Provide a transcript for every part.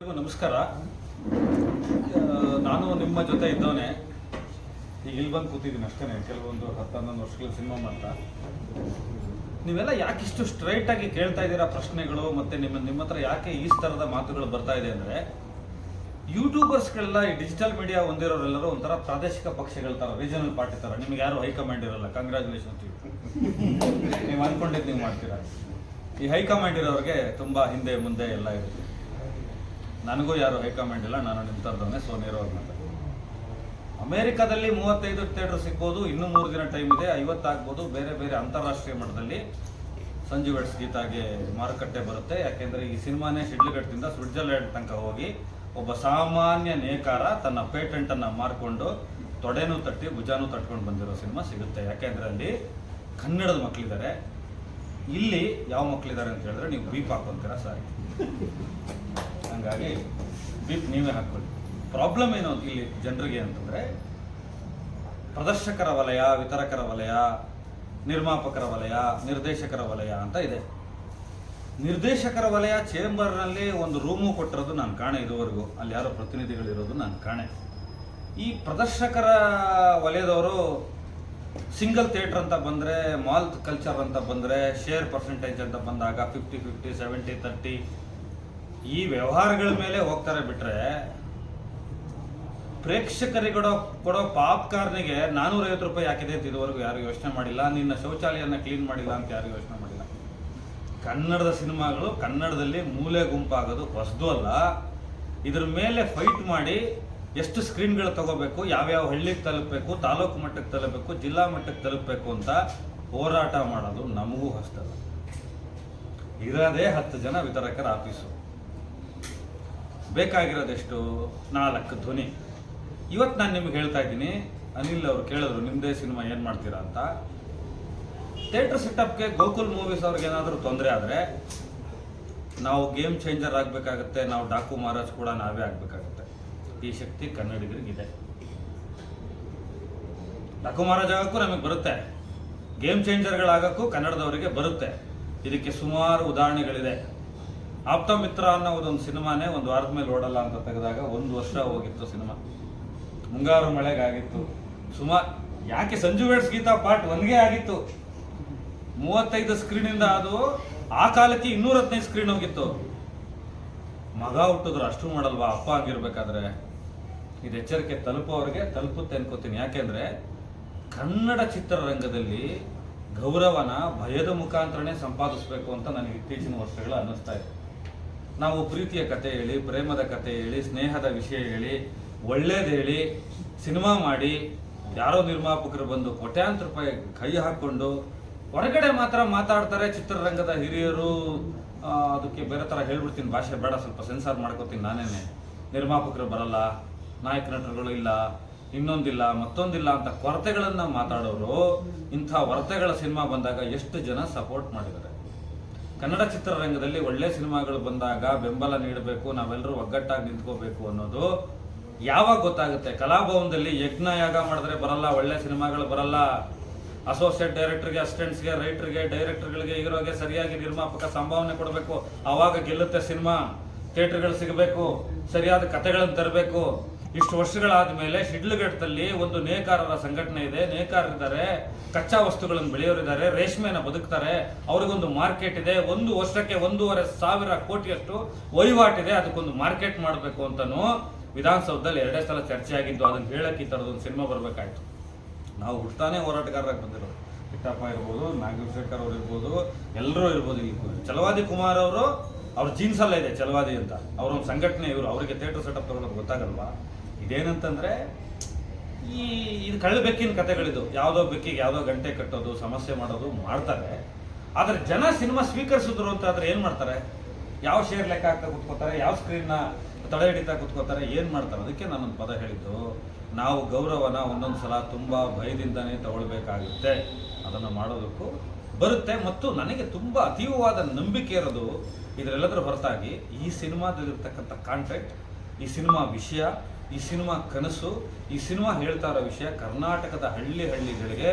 ನಮಸ್ಕಾರ. ನಾನು ನಿಮ್ಮ ಜೊತೆ ಇದ್ದವನೇ. ಈಗ ಇಲ್ಲಿ ಬಂದು ಕೂತಿದ್ದೀನಿ ಅಷ್ಟೇ ಕೆಲವೊಂದು ಹತ್ತು ಹನ್ನೊಂದು ವರ್ಷಗಳ ಸಿನಿಮಾ ಮಾಡ್ತಾ ನೀವೆಲ್ಲ ಇಷ್ಟು ಸ್ಟ್ರೈಟ್ ಆಗಿ ಕೇಳ್ತಾ ಇದ್ದೀರಾ ಪ್ರಶ್ನೆಗಳು ಮತ್ತೆ ನಿಮ್ಮ ನಿಮ್ಮ ಹತ್ರ ಯಾಕೆ ಈ ಥರದ ಮಾತುಗಳು ಬರ್ತಾ ಇದೆ ಅಂದರೆ ಯೂಟ್ಯೂಬರ್ಸ್ಗಳೆಲ್ಲ ಈ ಡಿಜಿಟಲ್ ಮೀಡಿಯಾ ಹೊಂದಿರೋರೆಲ್ಲರೂ ಒಂಥರ ಪ್ರಾದೇಶಿಕ ಪಕ್ಷಗಳ ಥರ ರೀಜನಲ್ ಪಾರ್ಟಿ ಥರ. ನಿಮ್ಗೆ ಯಾರು ಹೈಕಮಾಂಡ್ ಇರಲ್ಲ ಕಂಗ್ರ್ಯಾಚುಲೇಷನ್ ನೀವು ಅನ್ಕೊಂಡಿದ್ದು ನೀವು ಮಾಡ್ತೀರಾ? ಈ ಹೈಕಮಾಂಡ್ ಇರೋರಿಗೆ ತುಂಬ ಹಿಂದೆ ಮುಂದೆ ಎಲ್ಲ ಇರುತ್ತೆ. ನನಗೂ ಯಾರು ಹೈಕಮಾಂಡ್ ಇಲ್ಲ, ನಾನು ನಿಮ್ಮ ಥರದವನ್ನೇ ಸೊ ನೇರವಾಗಿ ಮಾತಾಡ್ತೀನಿ ಅಮೇರಿಕಾದಲ್ಲಿ ಮೂವತ್ತೈದು ಥಿಯೇಟರ್ ಸಿಕ್ಕೋದು ಇನ್ನೂ ಮೂರು ದಿನ ಟೈಮ್ ಇದೆ ಐವತ್ತಾಗ್ಬೋದು ಬೇರೆ ಬೇರೆ ಅಂತಾರಾಷ್ಟ್ರೀಯ ಮಟ್ಟದಲ್ಲಿ ಸಂಜು ವೆಡ್ಸ್ ಗೀತಾಗೆ ಮಾರುಕಟ್ಟೆ ಬರುತ್ತೆ. ಯಾಕೆಂದ್ರೆ ಈ ಸಿನಿಮಾನೇ ಶಿಡ್ಲಘಟ್ಟದಿಂದ ಸ್ವಿಟ್ಜರ್ಲ್ಯಾಂಡ್ ತನಕ ಹೋಗಿ ಒಬ್ಬ ಸಾಮಾನ್ಯ ನೇಕಾರ ತನ್ನ ಪೇಟೆಂಟನ್ನು ಮಾರ್ಕೊಂಡು ತೊಡೆನೂ ತಟ್ಟಿ, ಭುಜಾನೂ ತಟ್ಕೊಂಡು ಬಂದಿರೋ ಸಿನಿಮಾ ಸಿಗುತ್ತೆ. ಯಾಕೆಂದ್ರೆ ಅಲ್ಲಿ ಕನ್ನಡದ ಮಕ್ಕಳಿದ್ದಾರೆ ಇಲ್ಲಿ ಯಾವ ಮಕ್ಕಳಿದ್ದಾರೆ ಅಂತ ಹೇಳಿದ್ರೆ ನೀವು ಬೀಪ್ ಹಾಕೊಂತೀರಾ ಸಾರಿ. ಹಂಗಾಗಿ ಬಿಪ್ ನೀವೇ ಹಾಕೊಳ್ಳಿ ಪ್ರಾಬ್ಲಮ್ ಏನು ಇಲ್ಲಿ ಜನರಿಗೆ ಅಂತಂದ್ರೆ, ಪ್ರದರ್ಶಕರ ವಲಯ, ವಿತರಕರ ವಲಯ, ನಿರ್ಮಾಪಕರ ವಲಯ, ನಿರ್ದೇಶಕರ ವಲಯ ಅಂತ ಇದೆ. ನಿರ್ದೇಶಕರ ವಲಯ ಚೇಂಬರ್ನಲ್ಲಿ ಒಂದು ರೂಮು ಕೊಟ್ಟಿರೋದು ನಾನು ಕಾಣೆ ಇದುವರೆಗೂ. ಅಲ್ಲಿ ಯಾರೋ ಪ್ರತಿನಿಧಿಗಳಿರೋದು ನಾನು ಕಾಣೆ. ಈ ಪ್ರದರ್ಶಕರ ವಲಯದವರು ಸಿಂಗಲ್ ಥಿಯೇಟರ್ ಅಂತ ಬಂದರೆ, ಮಾಲ್ ಕಲ್ಚರ್ ಅಂತ ಬಂದರೆ, ಶೇರ್ ಪರ್ಸೆಂಟೇಜ್ ಅಂತ ಬಂದಾಗ ಫಿಫ್ಟಿ ಫಿಫ್ಟಿ ಸೆವೆಂಟಿ ತರ್ಟಿ ಈ ವ್ಯವಹಾರಗಳ ಮೇಲೆ ಹೋಗ್ತಾರೆ ಬಿಟ್ರೆ ಪ್ರೇಕ್ಷಕರಿಗೆ ಕೊಡೋ ಕೊಡೋ ಪಾಪ್ಕಾರ್ನಿಗೆ ನಾನೂರೈವತ್ತು ರೂಪಾಯಿ ಹಾಕಿದೆ ಅಂತ ಇದುವರೆಗೂ ಯಾರು ಯೋಚನೆ ಮಾಡಿಲ್ಲ. ನಿನ್ನ ಶೌಚಾಲಯನ ಕ್ಲೀನ್ ಮಾಡಿಲ್ಲ ಅಂತ ಯಾರು ಯೋಚನೆ ಮಾಡಿಲ್ಲ. ಕನ್ನಡದ ಸಿನಿಮಾಗಳು ಕನ್ನಡದಲ್ಲಿ ಮೂಲೆ ಗುಂಪಾಗೋದು ಹೊಸದು ಅಲ್ಲ. ಇದ್ರ ಮೇಲೆ ಫೈಟ್ ಮಾಡಿ ಎಷ್ಟು ಸ್ಕ್ರೀನ್ಗಳು ತಗೋಬೇಕು, ಯಾವ್ಯಾವ ಹಳ್ಳಿಗೆ ತಲುಪಬೇಕು, ತಾಲೂಕು ಮಟ್ಟಕ್ಕೆ ತಲುಪಬೇಕು, ಜಿಲ್ಲಾ ಮಟ್ಟಕ್ಕೆ ತಲುಪಬೇಕು ಅಂತ ಹೋರಾಟ ಮಾಡೋದು ನಮಗೂ ಹೊಸದಲ್ಲ ಇರೋದೇ ಹತ್ತು ಜನ ವಿತರಕರ ಆಫೀಸು. ಬೇಕಾಗಿರೋದೆಷ್ಟು? ನಾಲ್ಕು ಧ್ವನಿ. ಇವತ್ತು ನಾನು ನಿಮ್ಗೆ ಹೇಳ್ತಾ ಇದ್ದೀನಿ, ಅನಿಲ್ ಅವರು ಕೇಳಿದ್ರು ನಿಮ್ಮದೇ ಸಿನಿಮಾ ಏನು ಮಾಡ್ತೀರಾ ಅಂತ? ಥಿಯೇಟರ್ ಸೆಟಪ್ಗೆ ಗೋಕುಲ್ ಮೂವೀಸ್ ಅವ್ರಿಗೆ ಏನಾದರೂ ತೊಂದರೆ ಆದರೆ, ನಾವು ಗೇಮ್ ಚೇಂಜರ್ ಆಗಬೇಕಾಗತ್ತೆ, ನಾವು ಡಾಕು ಮಹಾರಾಜ್ ಕೂಡ ನಾವೇ ಆಗಬೇಕಾಗುತ್ತೆ. ಈ ಶಕ್ತಿ ಕನ್ನಡಿಗರಿಗಿದೆ. ಡಾಕು ಮಹಾರಾಜ್ ಆಗೋಕ್ಕೂ ನಮಗೆ ಬರುತ್ತೆ. ಗೇಮ್ ಚೇಂಜರ್ಗಳಾಗೋಕ್ಕೂ ಕನ್ನಡದವರಿಗೆ ಬರುತ್ತೆ. ಇದಕ್ಕೆ ಸುಮಾರು ಉದಾಹರಣೆಗಳಿದೆ. ಆಪ್ತ ಮಿತ್ರ ಅನ್ನೋ ಒಂದು ಸಿನಿಮಾನೇ ಒಂದು ವಾರದ ಮೇಲೆ ಓಡಲ್ಲ ಅಂತ ತೆಗೆದಾಗ ಒಂದು ವರ್ಷ ಹೋಗಿತ್ತು ಸಿನಿಮಾ. ಮುಂಗಾರು ಮಳೆಗಾಗಿತ್ತು. ಸುಮಾರು ಯಾಕೆ ಸಂಜು ವೇಡ್ಸ್ ಗೀತಾ ಪಾರ್ಟ್ ಒನ್ಗೆ ಆಗಿತ್ತು? ಮೂವತ್ತೈದು ಸ್ಕ್ರೀನಿಂದ ಅದು ಆ ಕಾಲಕ್ಕೆ ಇನ್ನೂರ ಹದಿನೈದು ಸ್ಕ್ರೀನ್ ಹೋಗಿತ್ತು. ಮಗ ಹುಟ್ಟಿದ್ರು ಅಷ್ಟು ಮಾಡಲ್ವಾ? ಅಪ್ಪ ಆಗಿರ್ಬೇಕಾದ್ರೆ. ಇದು ಎಚ್ಚರಿಕೆ ತಲುಪೋರಿಗೆ ತಲುಪುತ್ತೆ ಅನ್ಕೋತೀನಿ. ಯಾಕೆಂದ್ರೆ ಕನ್ನಡ ಚಿತ್ರರಂಗದಲ್ಲಿ ಗೌರವನ ಭಯದ ಮುಖಾಂತರನೇ ಸಂಪಾದಿಸ್ಬೇಕು ಅಂತ ನನಗೆ ಇತ್ತೀಚಿನ ವರ್ಷಗಳು ಅನ್ನಿಸ್ತಾ ಇದೆ. ನಾವು ಪ್ರೀತಿಯ ಕತೆ ಹೇಳಿ, ಪ್ರೇಮದ ಕತೆ ಹೇಳಿ, ಸ್ನೇಹದ ವಿಷಯ ಹೇಳಿ, ಒಳ್ಳೇದು ಹೇಳಿ, ಸಿನಿಮಾ ಮಾಡಿ, ಯಾರೋ ನಿರ್ಮಾಪಕರು ಬಂದು ಕೋಟ್ಯಾಂತರ ರೂಪಾಯಿ ಕೈ ಹಾಕೊಂಡು ಹೊರಗಡೆ ಮಾತ್ರ ಮಾತಾಡ್ತಾರೆ ಚಿತ್ರರಂಗದ ಹಿರಿಯರು. ಅದಕ್ಕೆ ಬೇರೆ ಥರ ಹೇಳ್ಬಿಡ್ತೀನಿ, ಭಾಷೆ ಬೇಡ, ಸ್ವಲ್ಪ ಸೆನ್ಸಾರ್ ಮಾಡ್ಕೋತೀನಿ ನಾನೇನೆ. ನಿರ್ಮಾಪಕರು ಬರಲ್ಲ, ನಾಯಕ ನಟರುಗಳು ಇಲ್ಲ, ಇನ್ನೊಂದಿಲ್ಲ, ಮತ್ತೊಂದಿಲ್ಲ ಅಂತ ಕೊರತೆಗಳನ್ನು ಮಾತಾಡೋರು ಇಂಥ ಹೊರತೆಗಳ ಸಿನಿಮಾ ಬಂದಾಗ ಎಷ್ಟು ಜನ ಸಪೋರ್ಟ್ ಮಾಡಿದ್ದಾರೆ? ಕನ್ನಡ ಚಿತ್ರರಂಗದಲ್ಲಿ ಒಳ್ಳೆ ಸಿನಿಮಾಗಳು ಬಂದಾಗ ಬೆಂಬಲ ನೀಡಬೇಕು ನಾವೆಲ್ಲರೂ ಒಗ್ಗಟ್ಟಾಗಿ ನಿಂತ್ಕೋಬೇಕು ಅನ್ನೋದು ಯಾವಾಗ ಗೊತ್ತಾಗುತ್ತೆ? ಕಲಾಭವನದಲ್ಲಿ ಯಜ್ಞ ಯಾಗ ಮಾಡಿದ್ರೆ ಬರಲ್ಲ, ಒಳ್ಳೆ ಸಿನಿಮಾಗಳು ಬರಲ್ಲ. ಅಸೋಸಿಯೇಟ್ ಡೈರೆಕ್ಟರ್ಗೆ ಅಸಿಸ್ಟೆಂಟ್ಸ್ಗೆ ರೈಟರ್ಗೆ ಡೈರೆಕ್ಟರ್ಗಳಿಗೆ ಇರೋಗೆ ಸರಿಯಾಗಿ ನಿರ್ಮಾಪಕ ಸಂಭಾವನೆ ಕೊಡಬೇಕು. ಆವಾಗ ಗೆಲ್ಲುತ್ತೆ ಸಿನಿಮಾ. ಥಿಯೇಟರ್ಗಳು ಸಿಗಬೇಕು. ಸರಿಯಾದ ಕಥೆಗಳನ್ನು ತರಬೇಕು. ಇಷ್ಟು ವರ್ಷಗಳಾದ ಮೇಲೆ ಶಿಡ್ಲಘಟ್ಟದಲ್ಲಿ ಒಂದು ನೇಕಾರರ ಸಂಘಟನೆ ಇದೆ. ನೇಕಾರರಿದ್ದಾರೆ, ಕಚ್ಚಾ ವಸ್ತುಗಳನ್ನು ಬೆಳೆಯೋರಿದ್ದಾರೆ, ರೇಷ್ಮೆನ ಬದುಕ್ತಾರೆ. ಅವ್ರಿಗೊಂದು ಮಾರ್ಕೆಟ್ ಇದೆ. ಒಂದು ವರ್ಷಕ್ಕೆ ಒಂದೂವರೆ ಸಾವಿರ ಕೋಟಿಯಷ್ಟು ವಹಿವಾಟಿದೆ ಅದಕ್ಕೊಂದು ಮಾರ್ಕೆಟ್ ಮಾಡಬೇಕು ಅಂತನೂ ವಿಧಾನಸೌಧದಲ್ಲಿ ಎರಡೇ ಸಲ ಚರ್ಚೆ ಆಗಿದ್ದು, ಅದನ್ನು ಹೇಳಕ್ಕೆ ಈ ಥರದೊಂದು ಸಿನಿಮಾ ಬರಬೇಕಾಯ್ತು. ನಾವು ಹುಟ್ಟತಾನೆ ಹೋರಾಟಗಾರರಾಗಿ ಬಂದಿರೋದು. ಕಿಟ್ಟಪ್ಪ ಇರ್ಬೋದು ನಾಗೇಶ್ವರ್ ಅವ್ರು ಇರ್ಬೋದು, ಎಲ್ಲರೂ ಇರ್ಬೋದು. ಇಲ್ಲಿ ಚಲವಾದಿ ಕುಮಾರ್ ಅವರು, ಅವ್ರ ಜೀನ್ಸ್ ಅಲ್ಲ ಇದೆ ಚಲವಾದಿ ಅಂತ. ಅವರೊಂದು ಸಂಘಟನೆ ಇವರು. ಅವರಿಗೆ ಥಿಯೇಟರ್ ಸೆಟಪ್ ತಗೊಳ್ಳೋದು ಗೊತ್ತಾಗಲ್ವಾ? ಇದೇನಂತಂದ್ರೆ, ಈ ಇದು ಕಳ್ಳ ಬೆಕ್ಕಿನ ಕಥೆಗಳಿದು. ಯಾವುದೋ ಬೆಕ್ಕಿಗೆ ಯಾವುದೋ ಗಂಟೆ ಕಟ್ಟೋದು, ಸಮಸ್ಯೆ ಮಾಡೋದು ಮಾಡ್ತಾರೆ. ಆದರೆ ಜನ ಸಿನಿಮಾ ಸ್ವೀಕರಿಸಿದ್ರು ಅಂತ ಆದ್ರೆ ಏನ್ ಮಾಡ್ತಾರೆ? ಯಾವ ಶೇರ್ ಲೆಕ್ಕ ಹಾಕ್ತಾ ಕುತ್ಕೋತಾರೆ? ಯಾವ ಸ್ಕ್ರೀನ್ನ ತಡೆ ಹಿಡಿತಾ ಕುತ್ಕೋತಾರೆ? ಏನು ಮಾಡ್ತಾರೆ? ಅದಕ್ಕೆ ನಾನೊಂದು ಪದ ಹೇಳಿದ್ದು. ನಾವು ಗೌರವನ ಒಂದೊಂದು ಸಲ ತುಂಬಾ ಭಯದಿಂದನೇ ತಗೊಳ್ಬೇಕಾಗುತ್ತೆ. ಅದನ್ನು ಮಾಡೋದಕ್ಕೂ ಬರುತ್ತೆ. ಮತ್ತು ನನಗೆ ತುಂಬಾ ಅತೀವವಾದ ನಂಬಿಕೆ ಇರೋದು ಇದರೆಲ್ಲದರ ಹೊರತಾಗಿ ಈ ಸಿನಿಮಾದಲ್ಲಿರ್ತಕ್ಕಂಥ ಕಾಂಟ್ರಾಕ್ಟ್ ಈ ಸಿನಿಮಾ ವಿಷಯ ಈ ಸಿನಿಮಾ ಕನಸು, ಈ ಸಿನಿಮಾ ಹೇಳ್ತಾ ಇರೋ ವಿಷಯ ಕರ್ನಾಟಕದ ಹಳ್ಳಿ ಹಳ್ಳಿಗಳಿಗೆ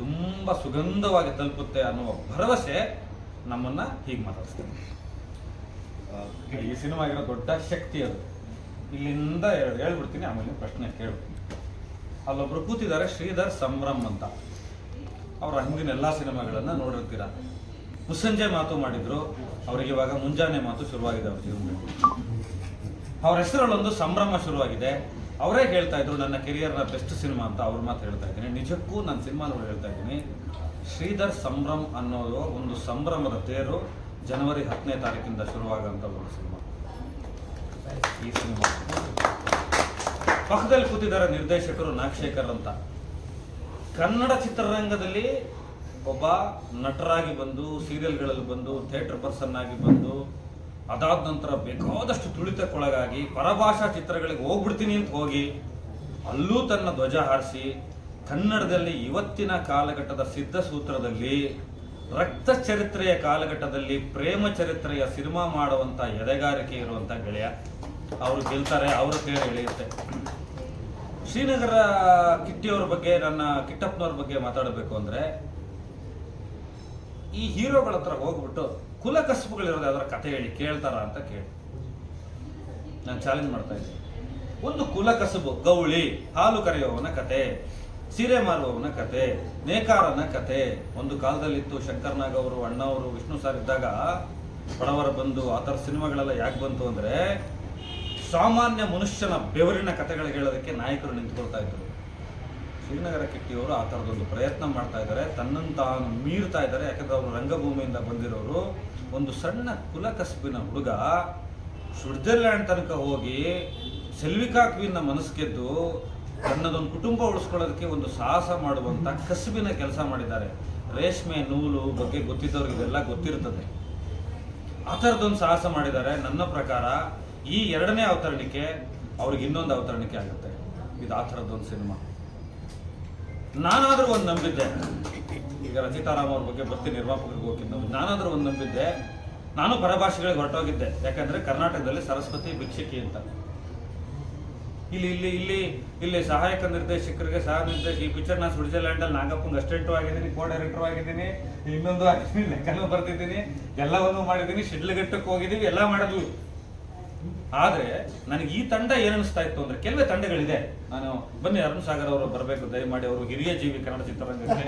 ತುಂಬ ಸುಗಂಧವಾಗಿ ತಲುಪುತ್ತೆ ಅನ್ನುವ ಭರವಸೆ ನಮ್ಮನ್ನ ಹೀಗೆ ಮಾತಾಡಿಸ್ತಾರೆ ಈ ಈ ಇರೋ ದೊಡ್ಡ ಶಕ್ತಿ ಅದು. ಇಲ್ಲಿಂದ ಹೇಳ್ಬಿಡ್ತೀನಿ, ಆಮೇಲೆ ಪ್ರಶ್ನೆ ಕೇಳ್ಬಿಡ್ತೀನಿ ಅಲ್ಲೊಬ್ರು ಕೂತಿದ್ದಾರೆ, ಶ್ರೀಧರ್ ಸಂಭ್ರಮ್ ಅಂತ. ಅವರ ಹಿಂದಿನ ಎಲ್ಲ ಸಿನಿಮಾಗಳನ್ನ ನೋಡಿರ್ತೀರ? ಮುಸ್ಸಂಜೆ ಮಾತು ಮಾಡಿದ್ರು, ಅವ್ರಿಗೆ ಇವಾಗ ಮುಂಜಾನೆ ಮಾತು ಶುರುವಾಗಿದೆ ಅವ್ರ ಜೀವನದಲ್ಲಿ. ಅವ್ರ ಹೆಸರಲ್ಲೊಂದು ಸಂಭ್ರಮ ಶುರುವಾಗಿದೆ. ಅವರೇ ಹೇಳ್ತಾ ಇದ್ರು, ನನ್ನ ಕೆರಿಯರ್ನ ಬೆಸ್ಟ್ ಸಿನಿಮಾ ಅಂತ ಅವ್ರ ಮಾತು ಹೇಳ್ತಾ ಇದ್ದೀನಿ. ನಿಜಕ್ಕೂ ನಾನು ಸಿನಿಮಾ ನೋಡಿ ಹೇಳ್ತಾ ಇದ್ದೀನಿ, ಶ್ರೀಧರ್ ಸಂಭ್ರಮ್ ಅನ್ನೋದು ಒಂದು ಸಂಭ್ರಮದ ತೇರು ಜನವರಿ ಹತ್ತನೇ ತಾರೀಕಿಂದ ಶುರುವಾಗಂತ ಒಂದು ಸಿನಿಮಾ. ಈ ಸಿನಿಮಾ. ಪಕ್ಕದಲ್ಲಿ ಕೂತಿದ್ದಾರೆ ನಿರ್ದೇಶಕರು ನಾಗಶೇಖರ್ ಅಂತ. ಕನ್ನಡ ಚಿತ್ರರಂಗದಲ್ಲಿ ಒಬ್ಬ ನಟರಾಗಿ ಬಂದು ಸೀರಿಯಲ್ಗಳಲ್ಲಿ ಬಂದು ಥಿಯೇಟರ್ ಪರ್ಸನ್ ಆಗಿ ಬಂದು ಅದಾದ ನಂತರ ಬೇಕಾದಷ್ಟು ತುಳಿತಕ್ಕೊಳಗಾಗಿ ಪರಭಾಷಾ ಚಿತ್ರಗಳಿಗೆ ಹೋಗ್ಬಿಡ್ತೀನಿ ಅಂತ ಹೋಗಿ ಅಲ್ಲೂ ತನ್ನ ಧ್ವಜ ಹಾರಿಸಿ ಕನ್ನಡದಲ್ಲಿ ಇವತ್ತಿನ ಕಾಲಘಟ್ಟದ ಸಿದ್ಧ ಸೂತ್ರದಲ್ಲಿ ರಕ್ತ ಚರಿತ್ರೆಯ ಕಾಲಘಟ್ಟದಲ್ಲಿ ಪ್ರೇಮ ಚರಿತ್ರೆಯ ಸಿನಿಮಾ ಮಾಡುವಂತ ಎದೆಗಾರಿಕೆ ಇರುವಂತ ಗೆಳೆಯ. ಅವರು ಗೆಲ್ತಾರೆ, ಅವರ ಕೇಳಿ ಎಳೆಯುತ್ತೆ. ಶ್ರೀನಗರ ಕಿಟ್ಟಿಯವ್ರ ಬಗ್ಗೆ, ನನ್ನ ಕಿಟ್ಟಪ್ಪನವ್ರ ಬಗ್ಗೆ ಮಾತಾಡಬೇಕು ಅಂದ್ರೆ ಈ ಹೀರೋಗಳ ಹತ್ರ ಹೋಗ್ಬಿಟ್ಟು ಕುಲ ಕಸಬುಗಳಿರೋದು ಅದರ ಕಥೆ ಹೇಳಿ, ಕೇಳ್ತಾರ ಅಂತ ಕೇಳಿ. ನಾನು ಚಾಲೆಂಜ್ ಮಾಡ್ತಾ ಇದ್ದೀನಿ. ಒಂದು ಕುಲ ಕಸಬು, ಗೌಳಿ, ಹಾಲು ಕರೆಯುವವನ ಕತೆ, ಸೀರೆ ಮಾರುವವನ ಕತೆ, ನೇಕಾರನ ಕತೆ. ಒಂದು ಕಾಲದಲ್ಲಿತ್ತು ಶಂಕರ್ನಾಗ್ ಅವರು ವಿಷ್ಣು ಸರ್ ಇದ್ದಾಗ ಬಡವರ ಬಂದು ಆ ಥರ ಸಿನಿಮಾಗಳೆಲ್ಲ ಯಾಕೆ ಬಂತು ಅಂದರೆ ಸಾಮಾನ್ಯ ಮನುಷ್ಯನ ಬೆವರಿನ ಕಥೆಗಳು ಹೇಳೋದಕ್ಕೆ ನಾಯಕರು ನಿಂತ್ಕೊಳ್ತಾ ಇದ್ರು. ಶ್ರೀನಗರ ಕಿಟ್ಟಿಯವರು ಆ ಥರದೊಂದು ಪ್ರಯತ್ನ ಮಾಡ್ತಾ ಇದ್ದಾರೆ. ತನ್ನನ್ನು ತಾನು ಮೀರ್ತಾ ಇದ್ದಾರೆ. ಯಾಕಂದ್ರೆ ಅವರು ರಂಗಭೂಮಿಯಿಂದ ಬಂದಿರೋರು. ಒಂದು ಸಣ್ಣ ಕುಲ ಕಸಬಿನ ಹುಡುಗ ಸ್ವಿಟ್ಜರ್ಲ್ಯಾಂಡ್ ತನಕ ಹೋಗಿ ಸೆಲ್ವಿಕಾ ಕ್ವೀನ್ನ ಮನಸ್ಸು ಗೆದ್ದು ತನ್ನದೊಂದು ಕುಟುಂಬ ಉಳಿಸ್ಕೊಳ್ಳೋದಕ್ಕೆ ಒಂದು ಸಾಹಸ ಮಾಡುವಂಥ ಕಸುಬಿನ ಕೆಲಸ ಮಾಡಿದ್ದಾರೆ. ರೇಷ್ಮೆ, ನೂಲು ಬಗ್ಗೆ ಗೊತ್ತಿದ್ದವ್ರಿಗೆ ಇದೆಲ್ಲ ಗೊತ್ತಿರ್ತದೆ. ಆ ಥರದ್ದೊಂದು ಸಾಹಸ ಮಾಡಿದ್ದಾರೆ. ನನ್ನ ಪ್ರಕಾರ ಈ ಎರಡನೇ ಅವತರಣಿಕೆ ಅವ್ರಿಗೆ ಇನ್ನೊಂದು ಅವತರಣಿಕೆ ಆಗುತ್ತೆ. ಇದು ಆ ಥರದ್ದೊಂದು ಸಿನಿಮಾ. ನಾನಾದರೂ ಒಂದು ನಂಬಿದ್ದೆ. ಈಗ ರಚಿತಾರಾಮ್ ಅವ್ರ ಬಗ್ಗೆ ಬರ್ತೀನಿ ನಿರ್ಮಾಪಕರಿಗೆ ಹೋಗಿದ್ದು ನಾನಾದ್ರೂ ಒಂದು ನಂಬಿದ್ದೆ. ನಾನು ಪರಭಾಷೆಗಳಿಗೆ ಹೊರಟೋಗಿದ್ದೆ. ಯಾಕಂದ್ರೆ ಕರ್ನಾಟಕದಲ್ಲಿ ಸರಸ್ವತಿ ಭಿಕ್ಷಕಿ ಅಂತ. ಇಲ್ಲಿ ಇಲ್ಲಿ ಇಲ್ಲಿ ಇಲ್ಲಿ ಸಹಾಯಕ ನಿರ್ದೇಶಕರಿಗೆ ಸಹ ನಿರ್ದೇಶಕ ಈ ಪಿಕ್ಚರ್ ನಾನು ಸ್ವಿಟ್ಜರ್ಲ್ಯಾಂಡ್ ಅಲ್ಲಿ ನಾಗಪ್ಪಂಗೆ ಅಸ್ಟೆಂಟು ಆಗಿದ್ದೀನಿ ಕೋ ಡೈರೆಕ್ಟರ್ ಆಗಿದ್ದೀನಿ, ಇನ್ನೊಂದು ಆಗಿದ್ದೀನಿ ಲೆಕ್ಕನೂ ಬರ್ತಿದ್ದೀನಿ, ಎಲ್ಲವನ್ನೂ ಮಾಡಿದ್ದೀನಿ, ಶಿಡ್ಲಘಟ್ಟಕ್ಕೆ ಹೋಗಿದ್ದೀವಿ, ಎಲ್ಲ ಮಾಡಿದ್ವಿ. ಆದ್ರೆ ನನಗೆ ಈ ತಂಡ ಏನಿಸ್ತಾ ಇತ್ತು ಅಂದ್ರೆ ಕೆಲವೇ ತಂಡಗಳಿದೆ. ನಾನು ಬನ್ನಿ ಅರುಣ್ ಸಾಗರ್ ಅವರು ಬರಬೇಕು, ದಯಮಾಡಿ ಅವರು ಹಿರಿಯ ಜೀವಿ ಕನ್ನಡ ಚಿತ್ರರಂಗಕ್ಕೆ.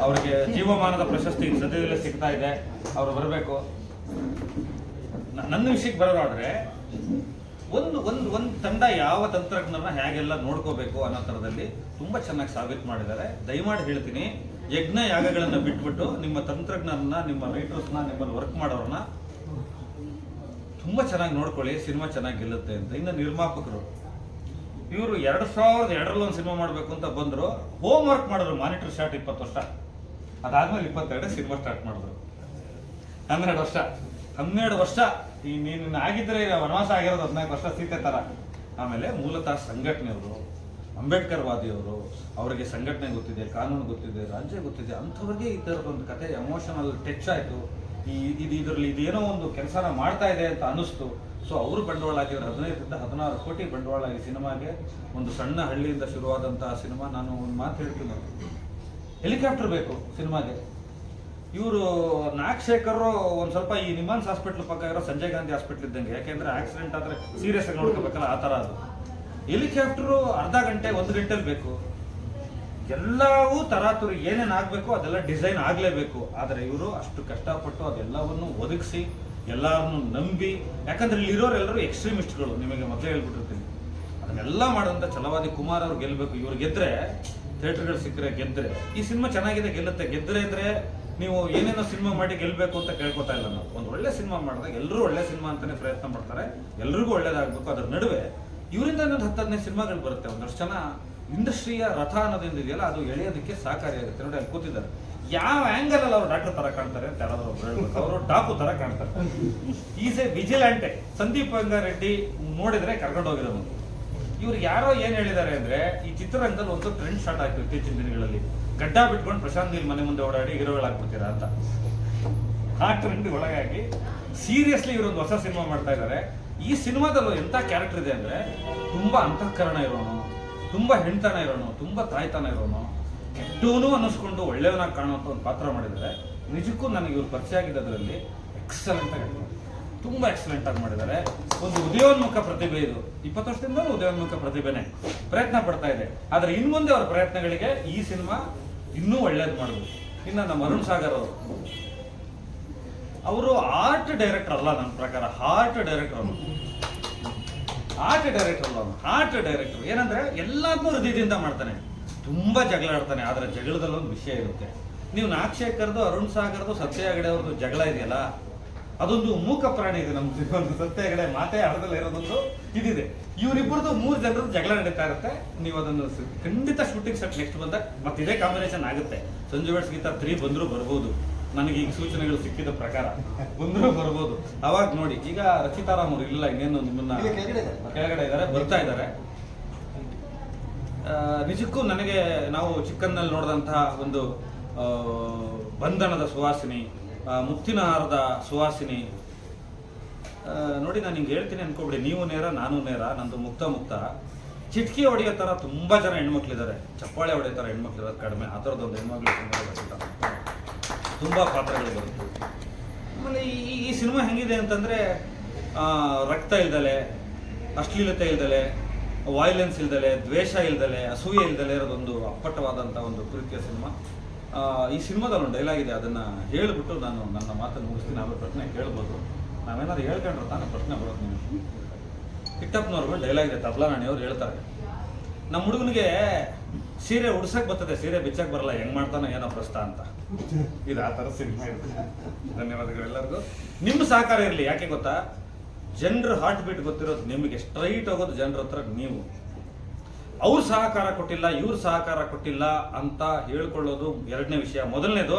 ಅವರಿಗೆ ಜೀವಮಾನದ ಪ್ರಶಸ್ತಿ ಸದ್ಯದಲ್ಲೇ ಸಿಗ್ತಾ ಇದೆ. ಅವರು ಬರಬೇಕು. ನನ್ನ ವಿಷಯಕ್ಕೆ ಬರೋದಾದ್ರೆ, ಒಂದು ಒಂದು ಒಂದು ತಂಡ ಯಾವ ತಂತ್ರಜ್ಞರನ್ನ ಹೇಗೆಲ್ಲ ನೋಡ್ಕೋಬೇಕು ಅನ್ನೋ ಥರದಲ್ಲಿ ತುಂಬಾ ಚೆನ್ನಾಗಿ ಸಾಬೀತು ಮಾಡಿದ್ದಾರೆ. ದಯಮಾಡಿ ಹೇಳ್ತೀನಿ ಯಜ್ಞ ಯಾಗಗಳನ್ನ ಬಿಟ್ಬಿಟ್ಟು ನಿಮ್ಮ ತಂತ್ರಜ್ಞರನ್ನ ನಿಮ್ಮ ರೈಟರ್ಸ್ನ ನಿಮ್ಮನ್ನು ವರ್ಕ್ ಮಾಡೋರನ್ನ ತುಂಬಾ ಚೆನ್ನಾಗಿ ನೋಡ್ಕೊಳ್ಳಿ, ಸಿನಿಮಾ ಚೆನ್ನಾಗಿ ಗೆಲ್ಲುತ್ತೆ ಅಂತ. ಇನ್ನು ನಿರ್ಮಾಪಕರು. ಇವರು ಎರಡು ಸಾವಿರದ ಎರಡರಲ್ಲಿ ಒಂದು ಸಿನಿಮಾ ಮಾಡಬೇಕು ಅಂತ ಬಂದರು. ಹೋಮ್ ವರ್ಕ್ ಮಾಡಿದ್ರು ಮಾನಿಟರ್ ಶಾಟ್ ಇಪ್ಪತ್ತು ವರ್ಷ. ಅದಾದ್ಮೇಲೆ ಇಪ್ಪತ್ತೆರಡು ಸಿನಿಮಾ ಸ್ಟಾರ್ಟ್ ಮಾಡಿದ್ರು. ಹನ್ನೆರಡು ವರ್ಷ. ಹನ್ನೆರಡು ವರ್ಷ. ಈ ನೀನು ಆಗಿದ್ರೆ ವನವಾಸ ಆಗಿರೋದು ಹದಿನಾಲ್ಕು ವರ್ಷ ಸೀತೆ ತರ. ಆಮೇಲೆ ಮೂಲತಃ ಸಂಘಟನೆಯವರು ಅಂಬೇಡ್ಕರ್ ವಾದಿಯವರು ಅವರಿಗೆ ಸಂಘಟನೆ ಗೊತ್ತಿದೆ, ಕಾನೂನು ಗೊತ್ತಿದೆ, ರಾಜ್ಯ ಗೊತ್ತಿದೆ, ಅಂಥವ್ರಿಗೆ ಈ ಥರದೊಂದು ಕತೆ ಎಮೋಷನಲ್ ಟಚ್ ಆಯಿತು. ಈ ಇದು ಇದರಲ್ಲಿ ಇದೇನೋ ಒಂದು ಕೆಲಸನ ಮಾಡ್ತಾ ಇದೆ ಅಂತ ಅನ್ನಿಸ್ತು. ಸೊ ಅವರು ಬಂಡವಾಳ ಹಾಕಿದ್ರೆ ಹದಿನೈದರಿಂದ ಹದಿನಾರು ಕೋಟಿ ಬಂಡವಾಳ ಈ ಸಿನಿಮಾಗೆ. ಒಂದು ಸಣ್ಣ ಹಳ್ಳಿಯಿಂದ ಶುರುವಾದಂತಹ ಸಿನಿಮಾ ನಾನು ಒಂದು ಮಾತು ಹೇಳ್ತೀನಿ. ಹೆಲಿಕಾಪ್ಟರ್ ಬೇಕು ಸಿನಿಮಾಗೆ. ಇವರು ನಾಗಶೇಖರ್ ಒಂದು ಸ್ವಲ್ಪ ಈ ನಿಮಾನ್ಸ್ ಹಾಸ್ಪಿಟ್ಲ್ ಪಕ್ಕ ಇರೋ ಸಂಜಯ್ ಗಾಂಧಿ ಹಾಸ್ಪಿಟ್ಲ್ ಇದ್ದಂಗೆ. ಯಾಕೆಂದ್ರೆ ಆಕ್ಸಿಡೆಂಟ್ ಆದ್ರೆ ಸೀರಿಯಸ್ ಆಗಿ ನೋಡ್ಕೋಬೇಕಲ್ಲ, ಆ ಥರ ಅದು. ಹೆಲಿಕಾಪ್ಟರ್ ಅರ್ಧ ಗಂಟೆ, ಒಂದು ಗಂಟೆಲಿ ಬೇಕು. ಎಲ್ಲವೂ ತರಾತುರಿ ಏನೇನು ಆಗಬೇಕು ಅದೆಲ್ಲ ಡಿಸೈನ್ ಆಗಲೇಬೇಕು. ಆದರೆ ಇವರು ಅಷ್ಟು ಕಷ್ಟಪಟ್ಟು ಅದೆಲ್ಲವನ್ನು ಒದಗಿಸಿ ಎಲ್ಲರನ್ನು ನಂಬಿ, ಯಾಕಂದ್ರೆ ಇಲ್ಲಿ ಇರೋರೆಲ್ಲರೂ ಎಕ್ಸ್ಟ್ರೀಮಿಸ್ಟ್ಗಳು, ನಿಮಗೆ ಮೊದಲೇ ಹೇಳ್ಬಿಟ್ಟಿರ್ತೀನಿ. ಅದನ್ನೆಲ್ಲ ಮಾಡಿದಂಥ ಛಲವಾದಿ ಕುಮಾರ್ ಅವ್ರು ಗೆಲ್ಲಬೇಕು ಇವ್ರು ಗೆದ್ರೆ, ಥಿಯೇಟರ್ಗಳು ಸಿಕ್ಕರೆ ಗೆದ್ರೆ, ಈ ಸಿನಿಮಾ ಚೆನ್ನಾಗಿದೆ, ಗೆಲ್ಲುತ್ತೆ, ಗೆದ್ರೆ ಅಂದರೆ ನೀವು ಏನೇನೋ ಸಿನಿಮಾ ಮಾಡಿ ಗೆಲ್ಲಬೇಕು ಅಂತ ಕೇಳ್ಕೊತಾ ಇಲ್ಲ ನಾವು. ಒಂದು ಒಳ್ಳೆ ಸಿನಿಮಾ ಮಾಡಿದಾಗ ಎಲ್ಲರೂ ಒಳ್ಳೆ ಸಿನಿಮಾ ಅಂತಾನೆ ಪ್ರಯತ್ನ ಮಾಡ್ತಾರೆ. ಎಲ್ರಿಗೂ ಒಳ್ಳೇದಾಗಬೇಕು. ಅದ್ರ ನಡುವೆ ಇವರಿಂದ ಇನ್ನೊಂದು ಹತ್ತು ಹದಿನೈದು ಸಿನಿಮಾಗಳು ಬರುತ್ತೆ. ಒಂದಷ್ಟು ಜನ ಇಂಡಸ್ಟ್ರಿಯ ರಥ ಅನ್ನೋದಿಂದ ಇದೆಯಲ್ಲ ಅದು ಎಳೆಯೋದಕ್ಕೆ ಸಹಕಾರಿಯಾಗುತ್ತೆ ನೋಡಿ, ಅಲ್ಲಿ ಕೂತಿದ್ದಾರೆ. ಯಾವ ಆಂಗಲ್ ಅಲ್ಲಿ ಅವ್ರು ಡಾಕ್ಟರ್ ತರ ಕಾಣ್ತಾರೆ ಅಂತ ಯಾರಾದ್ರೂ ಹೇಳ್ಬೇಕು ಅವರು ಡಾಕು ತರ ಕಾಣ್ತಾರೆ. Is a vigilante Sandeep Reddy ನೋಡಿದ್ರೆ ಕರ್ಕೊಂಡು ಹೋಗಿರೋದು ಇವ್ರು ಯಾರೋ ಏನ್ ಹೇಳಿದ್ದಾರೆ ಅಂದ್ರೆ, ಈ ಚಿತ್ರರಂಗದಲ್ಲಿ ಒಂದು ಟ್ರೆಂಡ್ ಸ್ಟಾರ್ಟ್ ಆಯ್ತು ಇತ್ತೀಚಿನ ದಿನಗಳಲ್ಲಿ. ಗಡ್ಡ ಬಿಟ್ಕೊಂಡು ಪ್ರಶಾಂತ್ ನೀಲ್ ಮನೆ ಮುಂದೆ ಓಡಾಡಿ ಹೀರೋಗಳಾಗ್ಬಿಡ್ತೀರಾ ಅಂತ. ಆ ಟ್ರೆಂಡ್ ಒಳಗಾಗಿ ಸೀರಿಯಸ್ಲಿ ಇವರೊಂದು ಹೊಸ ಸಿನಿಮಾ ಮಾಡ್ತಾ ಇದ್ದಾರೆ. ಈ ಸಿನಿಮಾದಲ್ಲೂ ಎಂತ ಕ್ಯಾರೆಕ್ಟರ್ ಇದೆ ಅಂದ್ರೆ, ತುಂಬಾ ಅಂತಃಕರಣ ಇರೋನು. ತುಂಬಾ ಹೆಣ್ತನ ಇರೋನು, ತುಂಬಾ ತಾಯ್ತನ ಇರೋನು. ಕೆಟ್ಟವನು ಅನ್ನಿಸ್ಕೊಂಡು ಒಳ್ಳೆಯವನಾಗಿ ಕಾಣುವಂತ ಒಂದು ಪಾತ್ರ ಮಾಡಿದ್ದಾರೆ. ನಿಜಕ್ಕೂ ನನಗೆ ಇವ್ರು ಪರಿಚಯ ಆಗಿ ತುಂಬಾ ಎಕ್ಸಲೆಂಟ್ ಆಗಿ ಮಾಡಿದ್ದಾರೆ. ಒಂದು ಉದಯೋನ್ಮುಖ ಪ್ರತಿಭೆ ಇದು. ಇಪ್ಪತ್ತು ವರ್ಷದಿಂದ ಉದಯೋನ್ಮುಖ ಪ್ರತಿಭೆನೆ. ಪ್ರಯತ್ನ ಪಡ್ತಾ ಇದೆ. ಆದ್ರೆ ಇನ್ ಮುಂದೆ ಅವರ ಪ್ರಯತ್ನಗಳಿಗೆ ಈ ಸಿನಿಮಾ ಇನ್ನೂ ಒಳ್ಳೇದು ಮಾಡಬೇಕು ಇನ್ನು ನಮ್ಮ ಅರುಣ್ ಸಾಗರ್ ಅವರು. ಅವರು ಆರ್ಟ್ ಡೈರೆಕ್ಟರ್ ಅಲ್ಲ ನನ್ನ ಪ್ರಕಾರ. ಹಾರ್ಟ್ ಡೈರೆಕ್ಟರ್ ಅವರು. ಆರ್ಟ್ ಡೈರೆಕ್ಟರ್ ಅಲ್ಲ ಅವನು. ಆರ್ಟ್ ಡೈರೆಕ್ಟರ್ ಏನಂದ್ರೆ ಎಲ್ಲದನ್ನೂ ಹೃದಯದಿಂದ ಮಾಡ್ತಾನೆ. ತುಂಬಾ ಜಗಳ ಆಡ್ತಾನೆ. ಆದರೆ ಜಗಳದಲ್ಲಿ ಒಂದು ವಿಷಯ ಇರುತ್ತೆ. ನೀವು ನಾಗಶೇಖರ್ದು, ಅರುಣ್ ಸಾಗರ್ದು ಸತ್ಯ ಹೆಗಡೆ ಅವ್ರದ್ದು ಜಗಳ ಇದೆಯಲ್ಲ, ಅದೊಂದು ಮೂಕ ಪ್ರಾಣಿ ಇದೆ ನಮ್ಮ ಒಂದು ಸತ್ಯ ಹೆಗಡೆ ಮಾತೇ ಇರೋದೊಂದು ಇದಿದೆ. ಇವರಿಬ್ಬರದ್ದು ಮೂರು ಜನರದ್ದು ಜಗಳ ನಡೀತಾ ಇರುತ್ತೆ. ನೀವು ಅದನ್ನು ಖಂಡಿತ ಶೂಟಿಂಗ್ ಸೆಟ್ ನೆಕ್ಸ್ಟ್ ಬಂದಾಗ ಮತ್ತೆ ಇದೇ ಕಾಂಬಿನೇಷನ್ ಆಗುತ್ತೆ. ಸಂಜು ವೆಟ್ಸ್ ಗೀತಾ ತ್ರೀ ಬಂದರೂ ಬರ್ಬೋದು. ನನಗೆ ಈಗ ಸೂಚನೆಗಳು ಸಿಕ್ಕಿದ ಪ್ರಕಾರ ಬಂದರೂ ಬರ್ಬೋದು. ಅವಾಗ ನೋಡಿ ಈಗ ರಚಿತಾರಾಮ್ ಅವರು ಇಲ್ಲ ಇನ್ನೇನು ನಿಮ್ಮನ್ನ ಕೆಳಗಡೆ ಇದ್ದಾರೆ. ಬರ್ತಾ ಇದ್ದಾರೆ. ನಿಜಕ್ಕೂ ನನಗೆ ನಾವು ಚಿಕ್ಕನ್ನಲ್ಲಿ ನೋಡಿದಂತಹ ಒಂದು ಬಂಧನದ ಸುವಾಸಿನಿ ಮುತ್ತಿನ ಹಾರದ ಸುವಾಸಿನಿ. ನೋಡಿ ನಾನು ಹಿಂಗೆ ಹೇಳ್ತೀನಿ ಅನ್ಕೊಬಿಡಿ ನೀವು ನೇರ ನಾನು ನೇರ ನಂದು ಮುಕ್ತ ಮುಕ್ತ. ಚಿಟ್ಕಿ ಹೊಡೆಯೋ ಥರ ತುಂಬ ಜನ ಹೆಣ್ಮಕ್ಳಿದ್ದಾರೆ. ಚಪ್ಪಾಳೆ ಹೊಡೆಯೋ ಥರ ಹೆಣ್ಮಕ್ಳು ಇರೋದು ಕಡಿಮೆ. ಆ ಥರದ್ದೊಂದು ಹೆಣ್ಮಕ್ಳು ತುಂಬ ತುಂಬ ಪಾತ್ರಗಳು ಬರುತ್ತೆ ಆಮೇಲೆ ಈ ಈ- ಸಿನಿಮಾ ಹೆಂಗಿದೆ ಅಂತಂದರೆ ರಕ್ತ ಇಲ್ದಲೆ, ಅಶ್ಲೀಲತೆ ಇಲ್ದಲೆ ವಾಯ್ಲೆನ್ಸ್ ಇಲ್ದಲೆ, ದ್ವೇಷ ಇಲ್ದಲೆ, ಅಸೂಯೆ ಇಲ್ದಲೆ ಇರೋದೊಂದು ಅಪ್ಪಟ್ಟವಾದಂಥ ಒಂದು ಪ್ರೀತಿಯ ಸಿನಿಮಾ. ಈ ಸಿನಿಮಾದಲ್ಲಿ ಒಂದು ಡೈಲಾಗ್ ಇದೆ, ಅದನ್ನು ಹೇಳಿಬಿಟ್ಟು ನಾನು ನನ್ನ ಮಾತನ್ನು ಮುಗಿಸ್ತೀನಿ. ಆಮೇಲೆ ಪ್ರಶ್ನೆ ಕೇಳ್ಬೋದು. ನಾವೇನಾದ್ರು ಹೇಳ್ಕೊಂಡ್ರೆ ತಾನೇ ಪ್ರಶ್ನೆ ಬರೋದು ನಿಮಗೆ. ಕಿಟ್ಟಪ್ಪನವ್ರಿಗೂ ಡೈಲಾಗ್ ಇದೆ, ತಬ್ಲಾ ನಾಣಿಯವ್ರು ಹೇಳ್ತಾರೆ. ನಮ್ಮ ಹುಡುಗನಿಗೆ ಸೀರೆ ಉಡ್ಸಕ್ ಬರ್ತದೆ, ಸೀರೆ ಬಿಚ್ಚಕ್ ಬರಲ್ಲ, ಹೆಂಗ್ ಮಾಡ್ತಾನೋ ಏನೋ ಪ್ರಶ್ನ ಅಂತ. ಇದು ಆ ಥರ ಸಿನಿಮಾ ಧನ್ಯವಾದಗಳು ಎಲ್ಲರಿಗೂ. ನಿಮ್ಮ ಸಹಕಾರ ಇರಲಿ, ಯಾಕೆ ಗೊತ್ತಾ? ಜನರ ಹಾರ್ಟ್ ಬೀಟ್ ಗೊತ್ತಿರೋದು ನಿಮಗೆ ಸ್ಟ್ರೈಟ್ ಹೋಗೋದು ಜನರ ಹತ್ರ ನೀವು. ಅವ್ರು ಸಹಕಾರ ಕೊಟ್ಟಿಲ್ಲ, ಇವ್ರು ಸಹಕಾರ ಕೊಟ್ಟಿಲ್ಲ ಅಂತ ಹೇಳ್ಕೊಳ್ಳೋದು ಎರಡನೇ ವಿಷಯ. ಮೊದಲನೇದು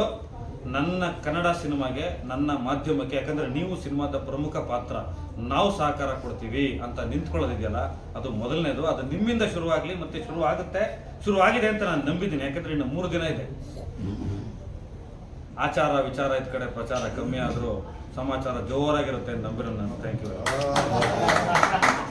ನನ್ನ ಕನ್ನಡ ಸಿನಿಮಾಗೆ ನನ್ನ ಮಾಧ್ಯಮಕ್ಕೆ, ಯಾಕಂದ್ರೆ ನೀವು ಸಿನಿಮಾದ ಪ್ರಮುಖ ಪಾತ್ರ, ನಾವು ಸಹಕಾರ ಕೊಡ್ತೀವಿ ಅಂತ ನಿಂತ್ಕೊಳ್ಳೋದಿದೆಯಲ್ಲ, ಅದು ಮೊದಲನೇದು. ಅದು ನಿಮ್ಮಿಂದ ಶುರುವಾಗಲಿ ಮತ್ತೆ ಶುರು ಆಗುತ್ತೆ ಶುರು ಆಗಿದೆ ಅಂತ ನಾನು ನಂಬಿದ್ದೀನಿ. ಯಾಕಂದ್ರೆ ಇನ್ನು ಮೂರು ದಿನ ಇದೆ. ಆಚಾರ, ವಿಚಾರ ಇದ್ ಕಡೆ, ಪ್ರಚಾರ ಕಮ್ಮಿ ಆದರೂ ಸಮಾಚಾರ ಜೋರಾಗಿರುತ್ತೆ ಅಂತ ನಂಬಿರೋ ನಾನು. Thank you